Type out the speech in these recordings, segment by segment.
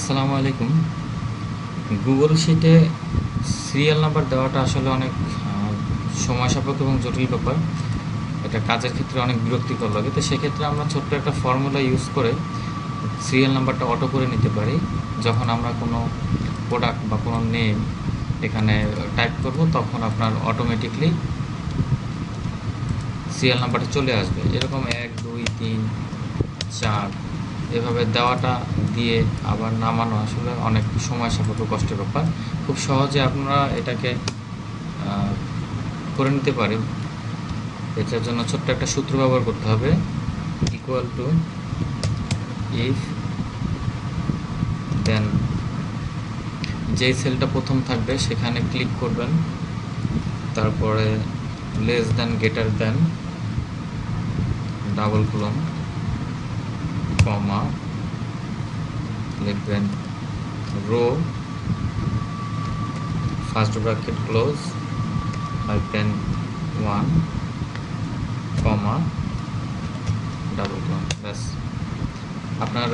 আসসালামু আলাইকুম। গুগল শিটে সিরিয়াল নাম্বার দেওয়াটা আসলে অনেক সময় সাপেক্ষ এবং জটিল ব্যাপার। এটা কাজের ক্ষেত্রে অনেক বিরক্তিকর লাগে। তো সেক্ষেত্রে আমরা ছোট্ট একটা ফর্মুলা ইউজ করে সিরিয়াল নাম্বারটা অটো করে নিতে পারি। যখন আমরা কোনো প্রোডাক্ট বা কোনো নেম এখানে টাইপ করব, তখন আপনার অটোমেটিকলি সিরিয়াল নাম্বারটা চলে আসবে। এরকম এক, দুই, তিন, চার এভাবে দেওয়াটা দিয়ে আবার নামানো আসলে অনেক সময় সাপেক্ষ কষ্টের ব্যাপার। খুব সহজে আপনারা এটাকে করে নিতে পারেন। এটার জন্য ছোট্ট একটা সূত্র ব্যবহার করতে হবে। ইকুয়াল টু ইফ দেন যেই সেলটা প্রথম থাকবে সেখানে ক্লিক করবেন। তারপরে less than greater than double column comma লিখবেন row first bracket close hyphen one comma double column ব্যাস। আপনার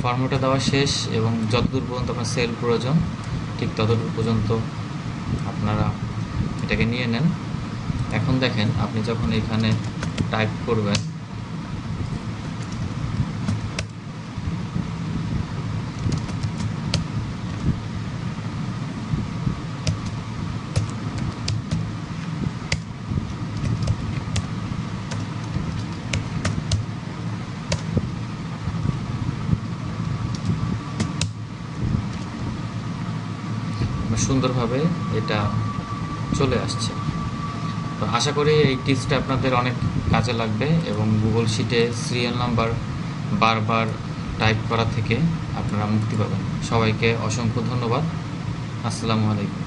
ফর্মুটা দেওয়া শেষ এবং যতদূর পর্যন্ত আপনার সেল প্রয়োজন, ঠিক ততদূর পর্যন্ত আপনারা এটাকে নিয়ে নেন। এখন দেখেন, আপনি যখন এখানে টাইপ করবেন সুন্দরভাবে এটা চলে আসছে। তো আশা করি এই টিপসটা আপনাদের অনেক কাজে লাগবে এবং গুগল শিটে সিরিয়াল নাম্বার বারবার টাইপ করা থেকে আপনারা মুক্তি পাবেন। সবাইকে অসংখ্য ধন্যবাদ। আসসালামু আলাইকুম।